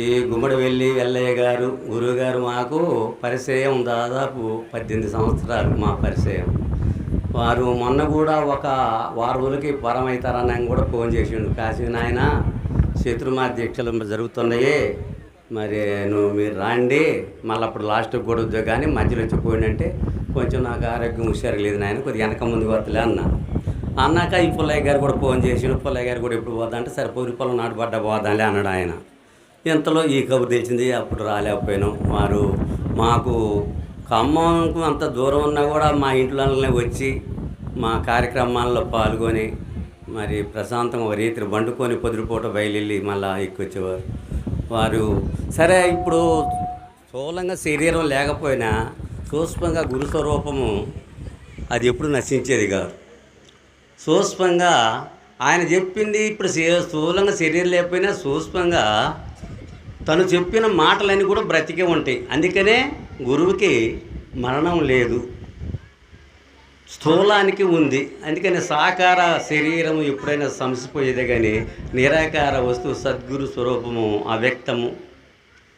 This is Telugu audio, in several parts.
ఈ గుమ్మడి వెళ్ళి వెల్లయ్య గారు గురువు గారు మాకు పరిచయం దాదాపు పద్దెనిమిది సంవత్సరాలు మా పరిచయం. వారు మొన్న కూడా ఒక వారం రోజులకి పరమవుతారని కూడా ఫోన్ చేసిండు. కాశీ నాయన శత్రుమా దీక్షలు జరుగుతున్నాయి. మరి నువ్వు మీరు రాండి. మళ్ళీ అప్పుడు లాస్ట్కి కూడా వద్దు కానీ మధ్యలో వచ్చిపోయిందంటే కొంచెం నాకు ఆరోగ్యం హుషారు లేదు నాయన కొద్దిగా వెనక ముందు వస్తలే అన్నా. అన్నాక ఈ పుల్లయ్య గారు కూడా ఫోన్ చేసిండు. పుల్లయ్య గారు కూడా ఎప్పుడు పోదా అంటే సరే పూరి పొలం నాటుపడ్డ పోదాలే అన్నాడు ఆయన. ఇంతలో ఈ కబురు తెలిసింది అప్పుడు రాలేకపోయినాం. వారు మాకు ఖమ్మంకు అంత దూరం ఉన్నా కూడా మా ఇంట్లోనే వచ్చి మా కార్యక్రమాల్లో పాల్గొని మరి ప్రశాంతంగా ఒక రీతిని వండుకొని పొద్దుపూట బయలుదేరి మళ్ళీ ఎక్కొచ్చేవారు. వారు సరే ఇప్పుడు స్థూలంగా శరీరం లేకపోయినా సూక్ష్మంగా గురుస్వరూపము అది ఎప్పుడు నశించేది కాదు. సూక్ష్మంగా ఆయన చెప్పింది ఇప్పుడు స్థూలంగా శరీరం లేకపోయినా సూక్ష్మంగా తను చెప్పిన మాటలన్నీ కూడా బ్రతికే ఉంటాయి. అందుకనే గురువుకి మరణం లేదు. స్థూలానికి ఉంది. అందుకని సాకార శరీరము ఎప్పుడైనా సంసిపోయేదే కానీ నిరాకార వస్తువు సద్గురు స్వరూపము అవ్యక్తము.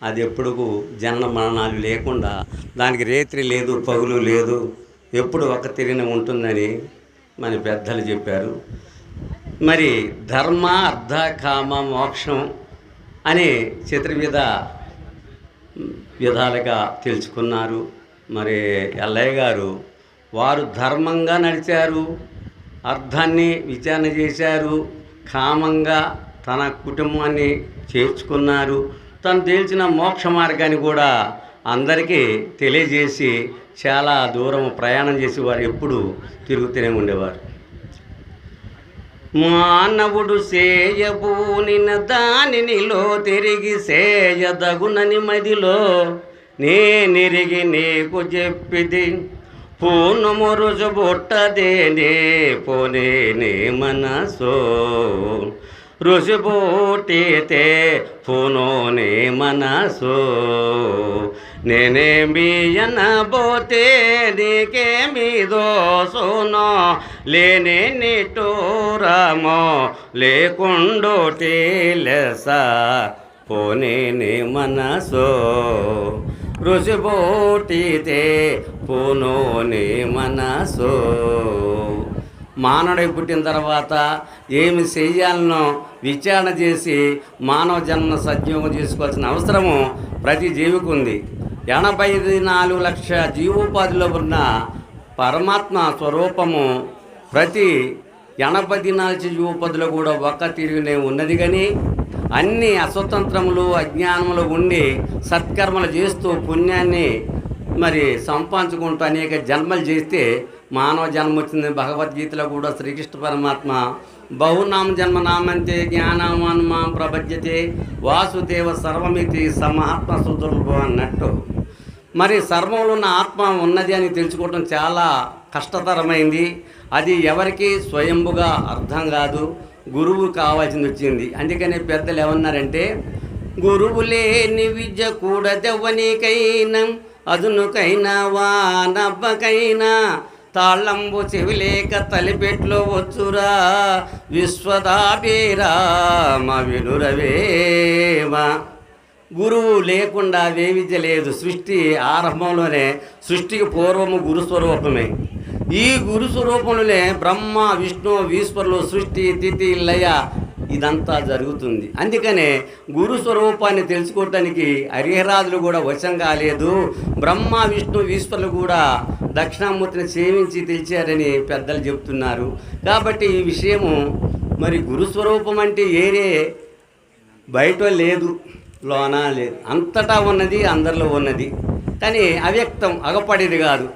అది ఎప్పుడు జనన మరణాలు లేకుండా దానికి రేత్రి లేదు పగులు లేదు ఎప్పుడు ఒక తిరిగిన ఉంటుందని మన పెద్దలు చెప్పారు. మరి ధర్మ అర్ధ కామ మోక్షం అనే చతుర్విధ విధాలుగా తెలుసుకున్నారు. మరి ఎల్లయ్య గారు వారు ధర్మంగా నడిచారు అర్థాన్ని విచారణ చేశారు కామంగా తన కుటుంబాన్ని చేర్చుకున్నారు తను తేల్చిన మోక్ష మార్గాన్ని కూడా అందరికీ తెలియజేసి చాలా దూరం ప్రయాణం చేసి వారు ఎప్పుడు తిరుగుతూనే ఉండేవారు. మానవుడు సేయబూనిన దానినిలో తిరిగి సేయదగునని మదిలో నేనిరిగి నీకు చెప్పిది. పూను మురుజు బుట్టదేనే పోనే నే మనసో. రుజుబోటితే పూనోనే మనసో. నేనేమి అనబోతే నీకేమి దోసునో. లేనే నిటూరమో లేకుండోటి లెస పోనేని మనసో. రుచిబోటితే పోనోని మనసో. మానవుడై పుట్టిన తర్వాత ఏమి చెయ్యాలనో విచారణ చేసి మానవ జన్మ సద్యోగం చేసుకోవాల్సిన అవసరము ప్రతి జీవికి ఉంది. ఎనభై నాలుగు లక్ష జీవోపాధిలో ఉన్న పరమాత్మ స్వరూపము ప్రతి ఎనభై నాలుగు జీవోపాధిలో కూడా ఒక్క తిరుగునే ఉన్నది కానీ అన్ని అస్వతంత్రములు అజ్ఞానములు ఉండి సత్కర్మలు చేస్తూ పుణ్యాన్ని మరి సంపాదించుకుంటూ అనేక జన్మలు చేస్తే మానవ జన్మ వచ్చింది. భగవద్గీతలో కూడా శ్రీకృష్ణ పరమాత్మ బహునామ జన్మ నామంతే జ్ఞానమాన్మా ప్రపద్యతే వాసుదేవ సర్వమితి సమహాత్మ సుదుర్భం అన్నట్టు. మరి సర్వంలో ఉన్న ఆత్మ ఉన్నది అని తెలుసుకోవడం చాలా కష్టతరమైంది. అది ఎవరికి స్వయంభుగా అర్థం కాదు. గురువు కావాల్సింది వచ్చింది. అందుకని పెద్దలు ఏమన్నారంటే గురువు లేని విద్య కూడా దెవ్వనికైనా అదునుకైనా వానవ్వకైనా తాళంబు చెవిలేక తలిపెట్లో వచ్చురా విశ్వదాభిరామ వినురవేమ. గురువు లేకుండా వేవిద్య లేదు సృష్టి ఆరంభంలోనే సృష్టికి పూర్వము గురు స్వరూపమే. ఈ గురుస్వరూపంలోనే బ్రహ్మ విష్ణు ఈశ్వరులు సృష్టి తిథి లయ ఇదంతా జరుగుతుంది. అందుకనే గురు స్వరూపాన్ని తెలుసుకోవటానికి హరిహరాజులు కూడా వశం కాలేదు. బ్రహ్మ విష్ణు ఈశ్వరులు కూడా దక్షిణామూర్తిని సేవించి తెలిచారని పెద్దలు చెప్తున్నారు. కాబట్టి ఈ విషయము మరి గురు స్వరూపం అంటే ఏరే బయట లేదు. లోన లేదు అంతటా ఉన్నది అందరిలో ఉన్నది. కానీ అవ్యక్తం అగపడేది కాదు.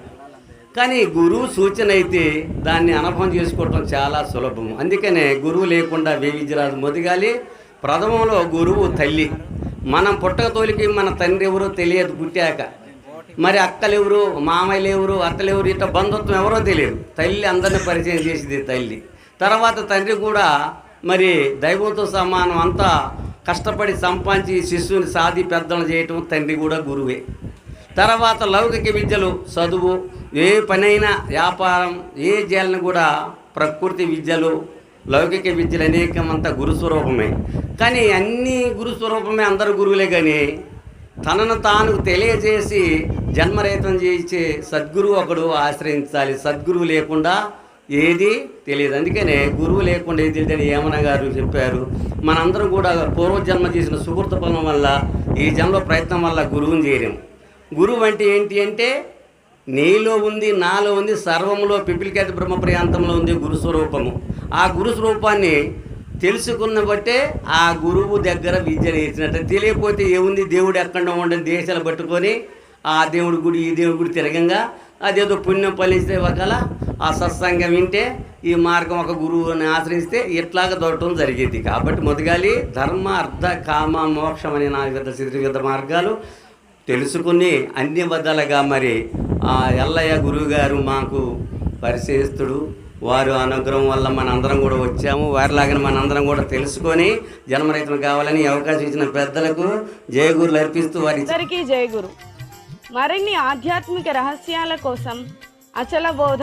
కానీ గురువు సూచన అయితే దాన్ని అనుభవం చేసుకోవటం చాలా సులభం. అందుకనే గురువు లేకుండా వేవిద్యరాదు మొదగాలి. ప్రథమంలో గురువు తల్లి. మనం పుట్టక తోలికి మన తండ్రి ఎవరో తెలియదు పుట్టాక. మరి అక్కలు ఎవరు మామయ్యలు ఎవరు అత్తలు ఎవరు ఇట్లా బంధుత్వం ఎవరో తెలియదు. తల్లి అందరిని పరిచయం చేసేది తల్లి. తర్వాత తండ్రి కూడా మరి దైవంతో సమానం అంతా కష్టపడి సంపాదించి శిశువుని సాధి పెద్దలు చేయటం తండ్రి కూడా గురువే. తర్వాత లౌకిక విద్యలు చదువు ఏ పనైనా వ్యాపారం ఏ చేయాలని కూడా ప్రకృతి విద్యలు లౌకిక విద్యలు అనేకం అంతా గురు స్వరూపమే. కానీ అన్ని గురు స్వరూపమే అందరు గురువులే కానీ తనను తాను తెలియజేసి జన్మరహితం చేసే సద్గురువు ఒకడు ఆశ్రయించాలి. సద్గురువు లేకుండా ఏది తెలియదు. అందుకనే గురువు లేకుండా ఏది తెలియదని ఏమన గారు చెప్పారు. మనందరం కూడా పూర్వజన్మ చేసిన సుహృత ఫలం వల్ల ఈ జన్మ ప్రయత్నం వల్ల గురువుని చేరాము గురువు అంటే ఏంటి అంటే నీలో ఉంది నాలో ఉంది సర్వంలో పిపిలికేత బ్రహ్మ ప్రాంతంలో ఉంది గురు స్వరూపము ఆ గురు స్వరూపాన్ని తెలుసుకున్న బట్టే ఆ గురువు దగ్గర విద్య నేర్చినట్టు. తెలియకపోతే ఏముంది? దేవుడు ఎక్కడ ఉండని దేశాలు పట్టుకొని ఆ దేవుడి గుడి ఈ దేవుడి గుడి తిరగంగా అదేదో పుణ్యం ఫలిస్తే ఒకలా ఆ సత్సంగం వింటే ఈ మార్గం ఒక గురువుని ఆశ్రయిస్తే ఇట్లాగా దొరకడం జరిగేది. కాబట్టి మొదగాలి ధర్మ అర్థ కామ మోక్షం అనే నాలుగు విధ మార్గాలు తెలుసుకుని అన్ని బద్దలుగా మరి ఆ ఎల్లయ్య గురువు గారు మాకు పరిశీలిస్తుడు వారు అనుగ్రహం వల్ల మనందరం కూడా వచ్చాము. వారిలాగానే మనందరం కూడా తెలుసుకొని జన్మరైతులు కావాలని అవకాశం ఇచ్చిన పెద్దలకు జయగురులు అర్పిస్తూ వారి అందరికీ జయగురు మరిన్ని ఆధ్యాత్మిక రహస్యాల కోసం అచల బోధ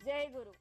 జై గురు